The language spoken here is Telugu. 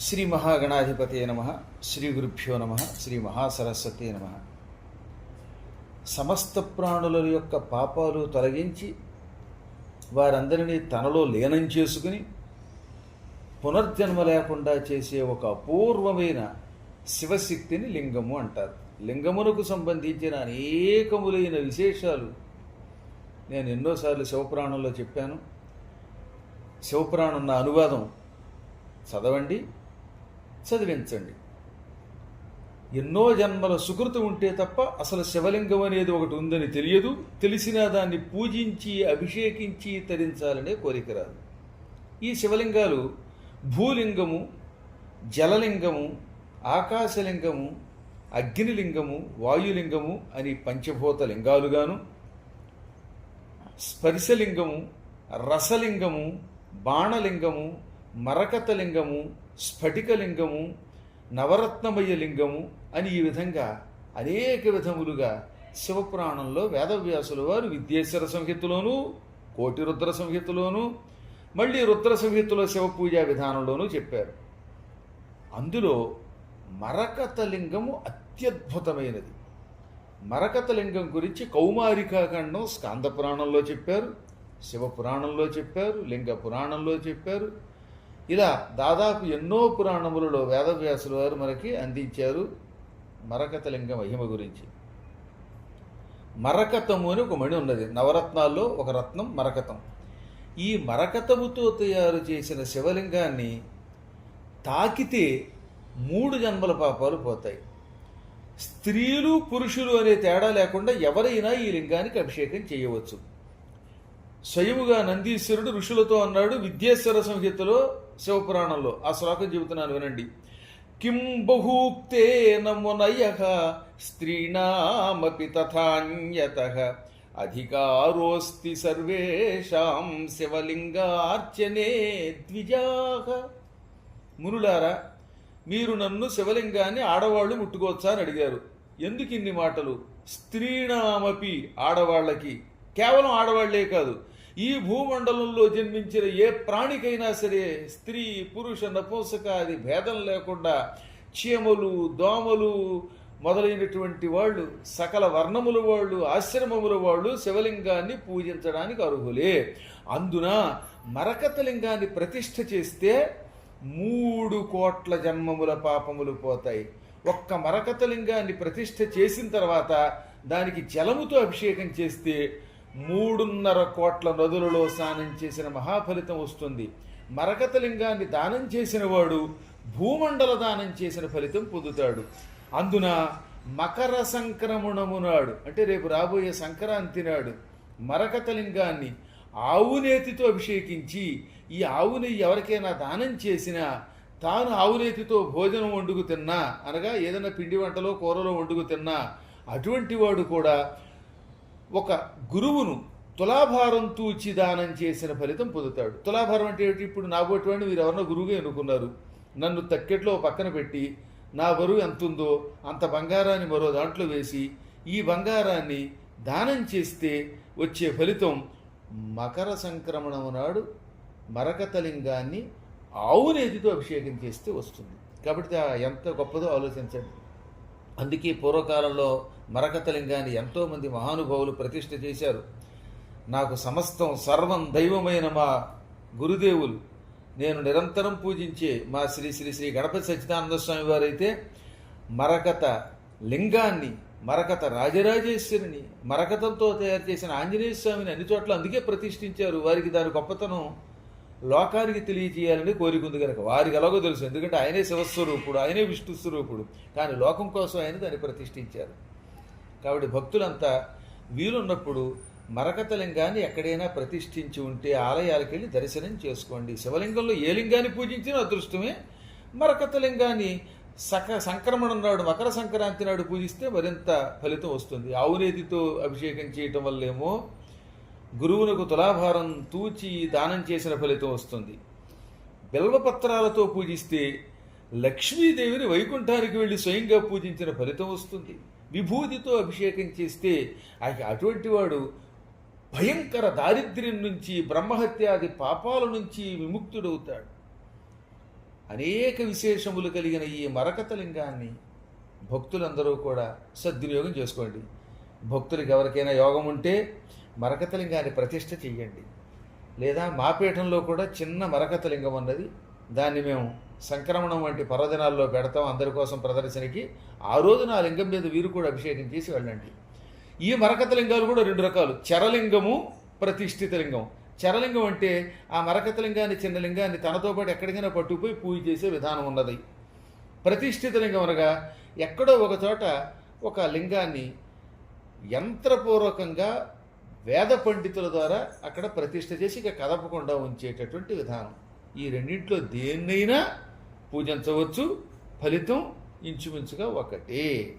శ్రీ మహాగణాధిపతే నమ శ్రీ గురుభ్యో నమ శ్రీ మహాసరస్వతే నమ. సమస్త ప్రాణుల యొక్క పాపాలు తొలగించి వారందరినీ తనలో లీనం చేసుకుని పునర్జన్మ లేకుండా చేసే ఒక అపూర్వమైన శివశక్తిని లింగము అంటారు. లింగమునకు సంబంధించిన అనేకములైన విశేషాలు నేను ఎన్నోసార్లు శివపురాణంలో చెప్పాను. శివపురాణం నా అనువాదం చదవండి. చదివించండి. ఎన్నో జన్మల సుకృతి ఉంటే తప్ప అసలు శివలింగం అనేది ఒకటి ఉందని తెలియదు. తెలిసినా దాన్ని పూజించి అభిషేకించి తరించాలనే కోరిక రాదు. ఈ శివలింగాలు భూలింగము జలలింగము ఆకాశలింగము అగ్నిలింగము వాయులింగము అని పంచభూత లింగాలుగాను స్పర్శలింగము రసలింగము బాణలింగము మరకతలింగము స్ఫటికలింగము నవరత్నమయ లింగము అని ఈ విధంగా అనేక విధములుగా శివపురాణంలో వేదవ్యాసుల వారు విద్యేశ్వర సంహితలోను కోటి రుద్ర సంహితలోను మళ్ళీ రుద్ర సంహితలో శివపూజా విధానంలోనూ చెప్పారు. అందులో మరకతలింగము అత్యద్భుతమైనది. మరకతలింగం గురించి కౌమారికాఖండం స్కాంద పురాణంలో చెప్పారు శివపురాణంలో చెప్పారు లింగ పురాణంలో చెప్పారు ఇలా దాదాపు ఎన్నో పురాణములలో వేదవ్యాసుల వారు మనకి అందించారు మరకతలింగ మహిమ గురించి. మరకతము అని ఒక మణి ఉన్నది. నవరత్నాల్లో ఒక రత్నం మరకతం. ఈ మరకతముతో తయారు చేసిన శివలింగాన్ని తాకితే మూడు జన్మల పాపాలు పోతాయి. స్త్రీలు పురుషులు అనే తేడా లేకుండా ఎవరైనా ఈ లింగానికి అభిషేకం చేయవచ్చు. స్వయముగా నందీశ్వరుడు ఋషులతో అన్నాడు విద్యేశ్వర సంహితలో శివపురాణంలో. ఆ శ్లోకం చెబుతున్నాను వినండి. కిం బహూక్తే నమునయ స్త్రీణామపి తథాన్యత. అధికారోస్తి సర్వేషాం శివలింగార్చనే ద్విజాహ మునులారా మీరు నన్ను శివలింగాన్ని ఆడవాళ్ళు ముట్టుకోవచ్చా అని అడిగారు. ఎందుకు ఇన్ని మాటలు? స్త్రీణామపి ఆడవాళ్ళకి. కేవలం ఆడవాళ్ళే కాదు ఈ భూమండలంలో జన్మించిన ఏ ప్రాణికైనా సరే స్త్రీ పురుష నపుంసక అది భేదం లేకుండా చీమలు దోమలు మొదలైనటువంటి వాళ్ళు సకల వర్ణముల వాళ్ళు ఆశ్రమముల వాళ్ళు శివలింగాన్ని పూజించడానికి అర్హులే. అందున మరకతలింగాన్ని ప్రతిష్ఠ చేస్తే మూడు కోట్ల జన్మముల పాపములు పోతాయి. ఒక్క మరకతలింగాన్ని ప్రతిష్ఠ చేసిన తర్వాత దానికి జలముతో అభిషేకం చేస్తే మూడున్నర కోట్ల నదులలో స్నానం చేసిన మహాఫలితం వస్తుంది. మరకతలింగాన్ని దానం చేసిన వాడు భూమండల దానం చేసిన ఫలితం పొందుతాడు. అందున మకర సంక్రమణము నాడు అంటే రేపు రాబోయే సంక్రాంతి నాడు మరకతలింగాన్ని ఆవు నేతితో అభిషేకించి ఈ ఆవు నెయ్యి ఎవరికైనా దానం చేసినా తాను ఆవు నేతితో భోజనం వండుకు తిన్నా అనగా ఏదైనా పిండి వంటలో కూరలో వండుకు తిన్నా అటువంటి వాడు కూడా ఒక గురువును తులాభారం తూచి దానం చేసిన ఫలితం పొందుతాడు. తులాభారం అంటే ఏమిటి? ఇప్పుడు నా వాడిని మీరు ఎవరన్నా గురువుగా ఎన్నుకున్నారు. నన్ను తక్కెట్లో పక్కన పెట్టి నా బరువు ఎంత ఉందో అంత బంగారాన్ని మరో దాంట్లో వేసి ఈ బంగారాన్ని దానం చేస్తే వచ్చే ఫలితం మకర సంక్రమణం నాడు మరకతలింగాన్ని ఆవు నేతితో అభిషేకం చేస్తే వస్తుంది. కాబట్టి ఎంత గొప్పదో ఆలోచించండి. అందుకే పూర్వకాలంలో మరకతలింగాన్ని ఎంతోమంది మహానుభావులు ప్రతిష్ఠ చేశారు. నాకు సమస్తం సర్వం దైవమైన మా గురుదేవులు. నేను నిరంతరం పూజించే మా శ్రీ శ్రీ శ్రీ గణపతి సచ్చిదానంద స్వామి వారైతే మరకత లింగాన్ని మరకత రాజరాజేశ్వరిని మరకతంతో తయారు చేసిన ఆంజనేయ స్వామిని అన్ని చోట్ల అందుకే ప్రతిష్ఠించారు. వారికి దాని గొప్పతనం లోకానికి తెలియజేయాలని కోరిక ఉంది కనుక వారికి ఎలాగో తెలుసు. ఎందుకంటే ఆయనే శివస్వరూపుడు ఆయనే విష్ణు స్వరూపుడు. కానీ లోకం కోసం ఆయన దాన్ని ప్రతిష్ఠించారు. కాబట్టి భక్తులంతా వీలున్నప్పుడు మరకత లింగాన్ని ఎక్కడైనా ప్రతిష్ఠించి ఉంటే ఆలయాలకు వెళ్ళి దర్శనం చేసుకోండి. శివలింగంలో ఏ లింగాన్ని పూజించిన అదృష్టమే. మరకత లింగాన్ని సక సంక్రమణం నాడు మకర సంక్రాంతి నాడు పూజిస్తే మరింత ఫలితం వస్తుంది. ఆవునేతితో అభిషేకం చేయటం వల్లేమో గురువునకు తులాభారం తూచి దానం చేసిన ఫలితం వస్తుంది. బిల్వపత్రాలతో పూజిస్తే లక్ష్మీదేవిని వైకుంఠానికి వెళ్ళి స్వయంగా పూజించిన ఫలితం వస్తుంది. విభూతితో అభిషేకం చేస్తే ఆ- అటువంటి వాడు భయంకర దారిద్ర్యం నుంచి బ్రహ్మహత్యాది పాపాల నుంచి విముక్తుడవుతాడు. అనేక విశేషములు కలిగిన ఈ మరకత లింగాన్ని భక్తులందరూ కూడా సద్వినియోగం చేసుకోండి. భక్తులకు ఎవరికైనా యోగం ఉంటే మరకత లింగాన్ని ప్రతిష్ఠ చెయ్యండి. లేదా మా పీఠంలో కూడా చిన్న మరకత లింగం ఉన్నది. దాన్ని మేము సంక్రమణం వంటి పర్వదినాల్లో పెడతాం. అందరి కోసం ప్రదర్శనకి ఆ రోజున ఆ లింగం మీద వీరు కూడా అభిషేకం చేసి వెళ్ళండి. ఈ మరకత లింగాలు కూడా రెండు రకాలు. చరలింగము ప్రతిష్ఠిత లింగం. చరలింగం అంటే ఆ మరకత లింగాన్ని చిన్న లింగాన్ని తనతో పాటు ఎక్కడికైనా పట్టుకుపోయి పూజ చేసే విధానం ఉన్నది. ప్రతిష్ఠిత లింగం అనగా ఎక్కడో ఒక చోట ఒక లింగాన్ని యంత్రపూర్వకంగా వేద పండితుల ద్వారా అక్కడ ప్రతిష్ట చేసి ఇక కదపకుండా ఉంచేటటువంటి విధానం. ఈ రెండింటిలో దేన్నైనా పూజించవచ్చు ఫలితం ఇంచుమించుగా ఒకటే.